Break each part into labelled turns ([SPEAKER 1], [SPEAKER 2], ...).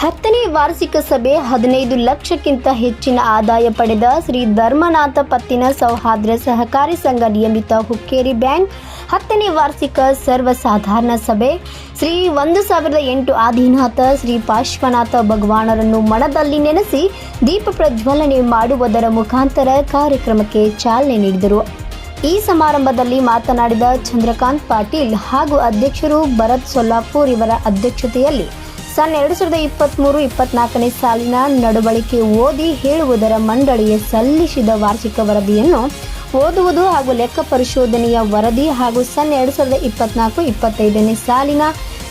[SPEAKER 1] ಹತ್ತನೇ ವಾರ್ಷಿಕ ಸಭೆ ಹದಿನೈದು ಲಕ್ಷಕ್ಕಿಂತ ಹೆಚ್ಚಿನ ಆದಾಯ ಪಡೆದ ಶ್ರೀ ಧರ್ಮನಾಥ ಪತ್ತಿನ ಸೌಹಾರ್ದ ಸಹಕಾರಿ ಸಂಘ ನಿಯಮಿತ ಹುಕ್ಕೇರಿ ಬ್ಯಾಂಕ್ ಹತ್ತನೇ ವಾರ್ಷಿಕ ಸರ್ವಸಾಧಾರಣ ಸಭೆ. ಶ್ರೀ ಒಂದು ಸಾವಿರದ ಎಂಟು ಆದಿನಾಥ ಶ್ರೀ ಪಾರ್ಶ್ವನಾಥ ಭಗವಾನರನ್ನು ಮನದಲ್ಲಿ ನೆನೆಸಿ ದೀಪ ಪ್ರಜ್ವಲನೆ ಮಾಡುವುದರ ಮುಖಾಂತರ ಕಾರ್ಯಕ್ರಮಕ್ಕೆ ಚಾಲನೆ ನೀಡಿದರು. ಈ ಸಮಾರಂಭದಲ್ಲಿ ಮಾತನಾಡಿದ ಚಂದ್ರಕಾಂತ್ ಪಾಟೀಲ್ ಹಾಗೂ ಅಧ್ಯಕ್ಷರು ಭರತ್ ಸೊಲ್ಲಾಪುರ್ ಇವರ ಅಧ್ಯಕ್ಷತೆಯಲ್ಲಿ ಸನ್ ಎರಡು ಸಾವಿರದ ಇಪ್ಪತ್ತ್ಮೂರು ಇಪ್ಪತ್ನಾಲ್ಕನೇ ಸಾಲಿನ ನಡವಳಿಕೆ ಓದಿ ಹೇಳುವುದರ ಮಂಡಳಿಯ ಸಲ್ಲಿಸಿದ ವಾರ್ಷಿಕ ವರದಿಯನ್ನು ಓದುವುದು ಹಾಗೂ ಲೆಕ್ಕ ಪರಿಶೋಧನೆಯ ವರದಿ ಹಾಗೂ ಸನ್ ಎರಡು ಸಾವಿರದ ಇಪ್ಪತ್ನಾಲ್ಕು ಇಪ್ಪತ್ತೈದನೇ ಸಾಲಿನ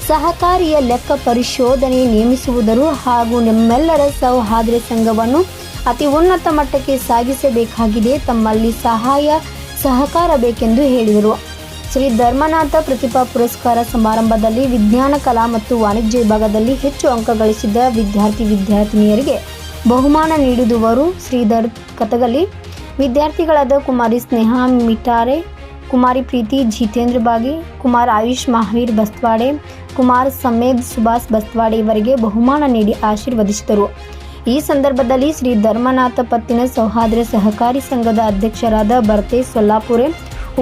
[SPEAKER 1] ಸಹಕಾರಿಯ ಲೆಕ್ಕ ಪರಿಶೋಧನೆ ನೇಮಿಸುವುದರು ಹಾಗೂ ನಿಮ್ಮೆಲ್ಲರ ಸೌಹಾರ್ದ ಸಂಘವನ್ನು ಅತಿ ಉನ್ನತ ಮಟ್ಟಕ್ಕೆ ಸಾಗಿಸಬೇಕಾಗಿದೆ. ತಮ್ಮಲ್ಲಿ ಸಹಾಯ, ಸಹಕಾರ ಬೇಕೆಂದು ಹೇಳಿದರು. ಶ್ರೀ ಧರ್ಮನಾಥ ಪ್ರತಿಭಾ ಪುರಸ್ಕಾರ ಸಮಾರಂಭದಲ್ಲಿ ವಿಜ್ಞಾನ, ಕಲಾ ಮತ್ತು ವಾಣಿಜ್ಯ ವಿಭಾಗದಲ್ಲಿ ಹೆಚ್ಚು ಅಂಕ ಗಳಿಸಿದ ವಿದ್ಯಾರ್ಥಿ ವಿದ್ಯಾರ್ಥಿನಿಯರಿಗೆ ಬಹುಮಾನ ನೀಡಿದುವರು ಶ್ರೀಧರ್ ಕಥಗಲಿ. ವಿದ್ಯಾರ್ಥಿಗಳಾದ ಕುಮಾರಿ ಸ್ನೇಹಾ ಮಿಟಾರೆ ಕುಮಾರಿ ಪ್ರೀತಿ ಜಿತೇಂದ್ರ ಬಾಗಿ, ಕುಮಾರ್ ಆಯುಷ್ ಮಹಾವೀರ್ ಬಸ್ವಾಡೆ, ಕುಮಾರ್ ಸಮೇದ್ ಸುಭಾಷ್ ಬಸ್ವಾಡೆ ಇವರಿಗೆ ಬಹುಮಾನ ನೀಡಿ ಆಶೀರ್ವದಿಸಿದರು. ಈ ಸಂದರ್ಭದಲ್ಲಿ ಶ್ರೀ ಧರ್ಮನಾಥ ಪತ್ತಿನ ಸೌಹಾರ್ದ ಸಹಕಾರಿ ಸಂಘದ ಅಧ್ಯಕ್ಷರಾದ ಭರತೇಶ್ ಸೊಲ್ಲಾಪುರೆ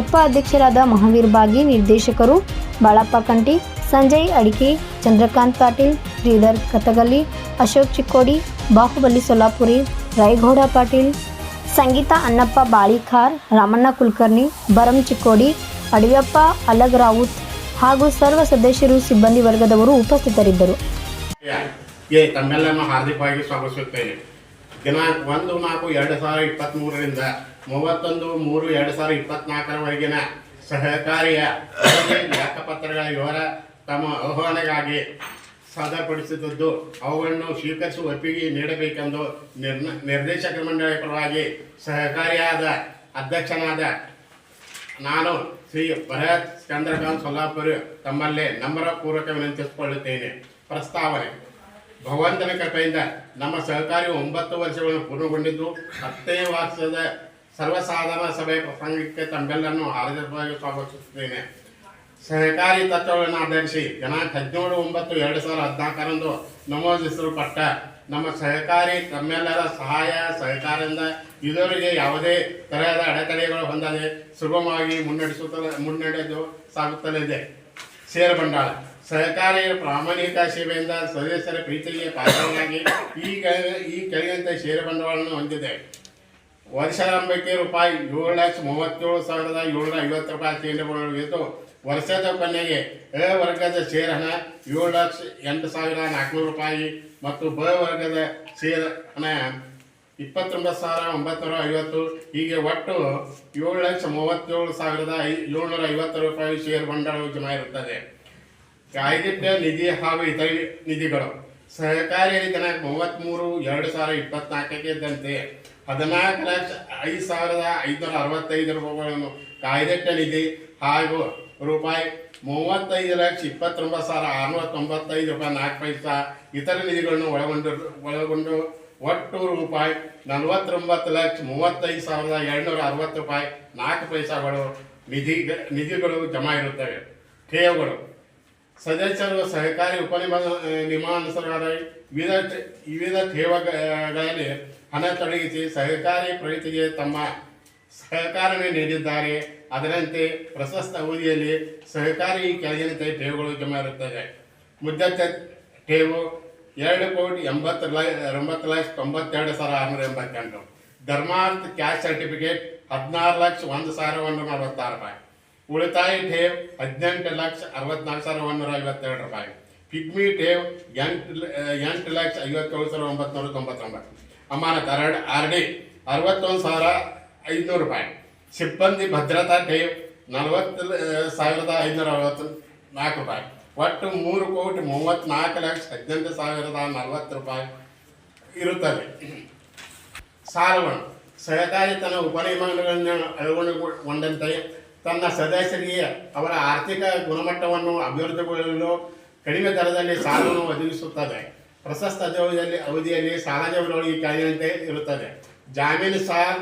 [SPEAKER 1] ಉಪಾಧ್ಯಕ್ಷರಾದ ಮಹಾವೀರ್ ಬಾಗಿ, ನಿರ್ದೇಶಕರು ಬಾಳಪ್ಪ ಕಂಟಿ ಸಂಜಯ್ ಅಡಿಕೆ, ಚಂದ್ರಕಾಂತ್ ಪಾಟೀಲ್, ಶ್ರೀಧರ್ ಕಥಗಲ್ಲಿ, ಅಶೋಕ್ ಚಿಕ್ಕೋಡಿ, ಬಾಹುಬಲಿ ಸೊಲ್ಲಾಪುರಿ, ರಾಯಗೌಡ ಪಾಟೀಲ್, ಸಂಗೀತಾ ಅಣ್ಣಪ್ಪ ಬಾಳಿಖಾರ್ ರಾಮಣ್ಣ ಕುಲಕರ್ಣಿ, ಬರಂ ಚಿಕ್ಕೋಡಿ, ಅಡಿಯಪ್ಪ ಅಲಗ್ ರಾವುತ್ ಹಾಗೂ ಸರ್ವ ಸದಸ್ಯರು ಸಿಬ್ಬಂದಿ ವರ್ಗದವರು ಉಪಸ್ಥಿತರಿದ್ದರು.
[SPEAKER 2] ಹಾರ್ದಿಕವಾಗಿ ಸ್ವಾಗತಿಸುತ್ತೇನೆ. ದಿನಾಂಕ ಒಂದು ನಾಲ್ಕು ಎರಡು ಸಾವಿರ ಇಪ್ಪತ್ತ್ಮೂರರಿಂದ ಮೂವತ್ತೊಂದು, ಮೂರು, ಎರಡು ಸಾವಿರದ ಇಪ್ಪತ್ನಾಲ್ಕರವರೆಗಿನ ಸಹಕಾರಿಯ ಲೆಕ್ಕಪತ್ರಗಳ ವಿವರ ತಮ್ಮ ಆಹ್ವಾನಗಾಗಿ ಸಾಧಪಡಿಸಿದ್ದು ಅವುಗಳನ್ನು ಸ್ವೀಕರಿಸುವ ಒಪ್ಪಿಗೆ ನೀಡಬೇಕೆಂದು ನಿರ್ನ ನಿರ್ದೇಶಕ ಮಂಡಳಿ ಪರವಾಗಿ ಸಹಕಾರಿಯಾದ ಅಧ್ಯಕ್ಷನಾದ ನಾನು ಶ್ರೀ ಭರತ್ ಚಂದ್ರಕಾಂತ್ ಸೊಲ್ಲಾಪುರ ತಮ್ಮಲ್ಲೇ ನಂಬರ ಪೂರ್ವಕ ವಿನಂತಿಸಿಕೊಳ್ಳುತ್ತೇನೆ. ಪ್ರಸ್ತಾವನೆ, ಭಗವಂತನ ಕೃಪೆಯಿಂದ ನಮ್ಮ ಸಹಕಾರಿ ಒಂಬತ್ತು ವರ್ಷಗಳನ್ನು ಪೂರ್ಣಗೊಂಡಿದ್ದು, ಹತ್ತನೇ ವರ್ಷದ ಸರ್ವಸಾಧಾರಣ ಸಭೆ ಪ್ರಸಂಗಕ್ಕೆ ತಮ್ಮೆಲ್ಲರನ್ನು ಹಾರ್ದಿಕವಾಗಿ ಸ್ವಾಗತಿಸುತ್ತೇನೆ. ಸಹಕಾರಿ ತತ್ವಗಳನ್ನು ಆಧರಿಸಿ ದಿನಾಂಕ ಹದಿನೇಳು ಒಂಬತ್ತು ಎರಡು ಸಾವಿರದ ಹದಿನಾಲ್ಕರಂದು ನಮೂದಿಸಲ್ಪಟ್ಟ ನಮ್ಮ ಸಹಕಾರಿ ತಮ್ಮೆಲ್ಲರ ಸಹಾಯ ಸಹಕಾರದಿಂದ ಇದುವರೆಗೆ ಯಾವುದೇ ತರಹದ ಅಡೆತಡೆಗಳು ಹೊಂದದೆ ಸುಗಮವಾಗಿ ಮುನ್ನಡೆಸುತ್ತಲೇ ಮುನ್ನಡೆದು ಸಾಗುತ್ತಲಿದೆ. ಷೇರು ಬಂಡವಾಳ ಸಹಕಾರಿ ಪ್ರಾಮಾಣಿಕ ಸೇವೆಯಿಂದ ಸದಸ್ಯರ ಪ್ರೀತಿಗೆ ಪಾತ್ರವಾಗಿ ಈಗ ಈ ಕೆಳಗಿನಂತೆ ಷೇರು ಬಂಡವಾಳವನ್ನು ಹೊಂದಿದೆ. ವರ್ಷಾರಂಭಕ್ಕೆ ರೂಪಾಯಿ ಏಳು ಲಕ್ಷ ಮೂವತ್ತೇಳು ಸಾವಿರದ ಏಳ್ನೂರ ಐವತ್ತು ರೂಪಾಯಿ ಷೇರುಗಳಿದ್ದು ವರ್ಷದ ಕೊನೆಗೆ ಎ ವರ್ಗದ ಷೇರ್ ಹಣ ಏಳು ಲಕ್ಷ ಎಂಟು ಸಾವಿರ ನಾಲ್ಕುನೂರು ರೂಪಾಯಿ ಮತ್ತು ಬ ವರ್ಗದ ಷೇರ್ ಹಣ ಇಪ್ಪತ್ತೊಂಬತ್ತು ಸಾವಿರ ಒಂಬತ್ತುನೂರ ಐವತ್ತು. ಹೀಗೆ ಒಟ್ಟು ಏಳು ಲಕ್ಷ ಮೂವತ್ತೇಳು ಸಾವಿರದ ಐ ಏಳ್ನೂರ ಐವತ್ತು ರೂಪಾಯಿ ಷೇರ್ ಬಂಡವಾಳ ಜಮಾ ಇರುತ್ತದೆ. ಕಾಯ್ದಿಟ್ಟ ನಿಧಿ ಹಾಗೂ ಇತರ ನಿಧಿಗಳು. ಸಹಕಾರಿ ದಿನಾಂಕ ಮೂವತ್ತ್ಮೂರು ಎರಡು ಸಾವಿರ ಇಪ್ಪತ್ನಾಲ್ಕಕ್ಕೆ ಇದ್ದಂತೆ ಹದಿನಾಲ್ಕು ಲಕ್ಷ ಐದು ಸಾವಿರದ ಐದುನೂರ ಅರವತ್ತೈದು ರೂಪಾಯಿಗಳನ್ನು ಕಾಯ್ದೆಟ್ಟ ನಿಧಿ ಹಾಗೂ ರೂಪಾಯಿ ಮೂವತ್ತೈದು ಲಕ್ಷ ಇಪ್ಪತ್ತೊಂಬತ್ತು ಸಾವಿರ ಆರುನೂರ ತೊಂಬತ್ತೈದು ರೂಪಾಯಿ ನಾಲ್ಕು ಪೈಸಾ ಇತರ ನಿಧಿಗಳನ್ನು ಒಳಗೊಂಡು ಒಳಗೊಂಡು ಒಟ್ಟು ರೂಪಾಯಿ ನಲವತ್ತೊಂಬತ್ತು ಲಕ್ಷ ಮೂವತ್ತೈದು ಸಾವಿರದ ಎರಡುನೂರ ಅರವತ್ತು ರೂಪಾಯಿ ನಾಲ್ಕು ಪೈಸಾಗಳು ನಿಧಿ, ನಿಧಿಗಳು ಜಮಾ ಇರುತ್ತವೆ. ಠೇವುಗಳು ಸದಸ್ಯರು ಸಹಕಾರಿ ಉಪನಿಮ ನಿಯಮಾನುಸಾರ ವಿವಿಧ ವಿವಿಧ ಠೇವಗಳಲ್ಲಿ ಹಣ ತೊಡಗಿಸಿ ಸಹಕಾರಿ ಪ್ರಗತಿಗೆ ತಮ್ಮ ಸಹಕಾರವೇ ನೀಡಿದ್ದಾರೆ. ಅದರಂತೆ ಪ್ರಶಸ್ತ ಅವಧಿಯಲ್ಲಿ ಸಹಕಾರಿ ಕೆಳಗಿನಂತೆ ಠೇವುಗಳು ಜಮಾ ಇರುತ್ತದೆ ಮುದ್ದತೆ ಠೇವು ಎರಡು ಕೋಟಿ ಎಂಬತ್ತು ಒಂಬತ್ತು ಲಕ್ಷ ತೊಂಬತ್ತೆರಡು ಸಾವಿರ ಆರುನೂರ ಎಂಬತ್ತೆಂಟು. ಧರ್ಮಾರ್ಥ ಕ್ಯಾಶ್ ಸರ್ಟಿಫಿಕೇಟ್ ಹದಿನಾರು ಲಕ್ಷ ಒಂದು ಸಾವಿರ ಒಂದು ನಲವತ್ತಾರು ರೂಪಾಯಿ. ಉಳಿತಾಯ ಠೇವ್ ಹದಿನೆಂಟು ಲಕ್ಷ ಅರವತ್ನಾಲ್ಕು ಸಾವಿರ ಒಂದೂರ ಐವತ್ತೆರಡು ರೂಪಾಯಿ. ಪಿಗ್ಮಿ ಠೇವ್ ಎಂಟು ಎಂಟು ಲಕ್ಷ ಐವತ್ತೇಳು ಸಾವಿರ ಒಂಬತ್ನೂರ ತೊಂಬತ್ತೊಂಬತ್ತು. ಅಮಾನತ್ ಅರಡ್ ಆರ್ ಡಿ ಅರವತ್ತೊಂದು ಸಾವಿರ ಐದುನೂರು ರೂಪಾಯಿ. ಸಿಬ್ಬಂದಿ ಭದ್ರತಾ ಠೇವ್ ನಲವತ್ತು ಸಾವಿರದ ಐದುನೂರ ಅರವತ್ತು ನಾಲ್ಕು ರೂಪಾಯಿ. ಒಟ್ಟು ಮೂರು ಕೋಟಿ ಮೂವತ್ತ್ನಾಲ್ಕು ಲಕ್ಷ ಹದಿನೆಂಟು ಸಾವಿರದ ನಲವತ್ತು ರೂಪಾಯಿ ಇರುತ್ತದೆ ಸಾಲವನ್ನು ಸಹಕಾರಿ ತನ್ನ ಉಪನಿಯಮಗಳನ್ನು ಅಳವಡಿಸಿಕೊಂಡಂತೆ ತನ್ನ ಸದಸ್ಯರಿಗೆ ಅವರ ಆರ್ಥಿಕ ಗುಣಮಟ್ಟವನ್ನು ಅಭಿವೃದ್ಧಿಗೊಳ್ಳಲು ಕಡಿಮೆ ದರದಲ್ಲಿ ಸಾಲವನ್ನು ಒದಗಿಸುತ್ತದೆ. ಪ್ರಶಸ್ತ ಅವಧಿಯಲ್ಲಿ ಅವಧಿಯಲ್ಲಿ ಸಾಲ ಜವಳಿ ಕೆಳಗಿನಂತೆ ಇರುತ್ತದೆ. ಜಾಮೀನು ಸಾರ್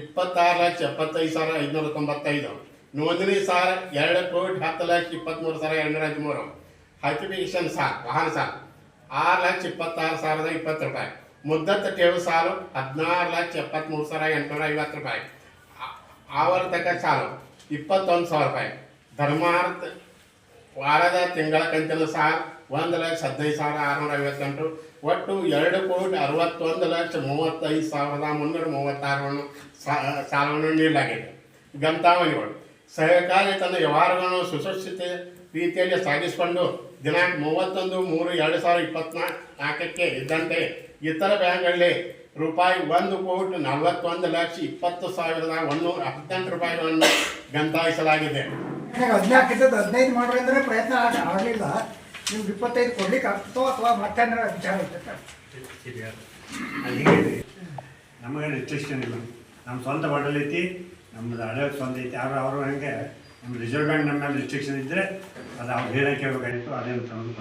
[SPEAKER 2] ಇಪ್ಪತ್ತಾರು ಲಕ್ಷ ಎಪ್ಪತ್ತೈದು ಸಾವಿರ ಐದುನೂರ ತೊಂಬತ್ತೈದು. ನೋಂದಣಿ ಸಾರ್ ಎರಡು ಕೋಟಿ ಹತ್ತು ಲಕ್ಷ ಇಪ್ಪತ್ತ್ಮೂರು ಸಾವಿರ ಎರಡುನೂರ ಹದಿಮೂರು. ಹೈಟಿಫಿಕೇಷನ್ ಸಾಲ ವಾಹನ ಸಾಲ ಆರು ಲಕ್ಷ ಇಪ್ಪತ್ತಾರು ಸಾವಿರದ ಇಪ್ಪತ್ತು ರೂಪಾಯಿ. ಮುದ್ದತ್ತ ಠೇವು ಸಾಲು ಹದಿನಾರು ಲಕ್ಷ ಎಪ್ಪತ್ತ್ಮೂರು ಸಾವಿರ ಎಂಟುನೂರ ಐವತ್ತು ರೂಪಾಯಿ. ಆವರ್ತಕ ಸಾಲು. ಇಪ್ಪತ್ತೊಂದು ಸಾವಿರ ರೂಪಾಯಿ. ಧರ್ಮಾರ್ಥ ವಾರದ ತಿಂಗಳ ಕಂತಿನ ಸಾಲ ಒಂದು ಲಕ್ಷ ಹದಿನೈದು ಸಾವಿರ ಆರುನೂರ ಐವತ್ತೆಂಟು. ಒಟ್ಟು ಎರಡು ಕೋಟಿ ಅರವತ್ತೊಂದು ಲಕ್ಷ ಮೂವತ್ತೈದು ಸಾವಿರದ ಮುನ್ನೂರ ಮೂವತ್ತಾರನ್ನು ಸಾಲವನ್ನು ನೀಡಲಾಗಿದೆ. ಗಂತಾವಣಿಗಳು ಸಹಕಾರಿ ತನ್ನ ವ್ಯವಹಾರಗಳನ್ನು ಸುಸಜ್ಜಿತ ರೀತಿಯಲ್ಲಿ ಸಾಗಿಸಿಕೊಂಡು ದಿನಾಂಕ ಮೂವತ್ತೊಂದು ಮೂರು ಎರಡು ಸಾವಿರದ ಇಪ್ಪತ್ನಾಲ್ಕಕ್ಕೆ ಇದ್ದಂತೆ ಇತರ ಬ್ಯಾಂಕ್ಗಳಲ್ಲಿ ರೂಪಾಯಿ ಒಂದು ಕೋಟಿ ನಲವತ್ತೊಂದು ಲಕ್ಷ ಇಪ್ಪತ್ತು ಸಾವಿರದ ಒಂದೂರ ಹದಿನೆಂಟು ರೂಪಾಯಿಗಳನ್ನು ಗಂತಾಯಿಸಲಾಗಿದೆ
[SPEAKER 3] ಹದಿನಾಲ್ಕು ಹದಿನೈದು ಮಾಡ್ರಿ ಅಂದ್ರೆ ಪ್ರಯತ್ನ ಆಗಲಿಲ್ಲ. ನಿಮ್ಗೆ ಇಪ್ಪತ್ತೈದು ಕೊಡ್ಲಿಕ್ಕೆ ಆಗ್ತೋ ಅಥವಾ ಮತ್ತೆ ವಿಚಾರ ಐತೆ
[SPEAKER 4] ನಮಗೆ ರಿಸ್ಟ್ರಿಕ್ಷನ್ ಇಲ್ಲ. ನಮ್ಮ ಸ್ವಂತ ಬಾಟಲ್ ಐತಿ ನಮ್ಮದು ಹಳೆ ಸ್ವಂತ ಐತಿ. ಯಾರು ಅವರು ಹಂಗೆ ನಮ್ಮ ರಿಸರ್ವ್ ಬ್ಯಾಂಕ್ ನಮ್ಮ ಮೇಲೆ ರಿಸ್ಟ್ರಿಕ್ಷನ್ ಇದ್ದರೆ ಅದು ಅವ್ರು ಹೇಳಕ್ಕೆ ಕೇಳಬೇಕಾಗಿತ್ತು ಅದೇನು ತಂದು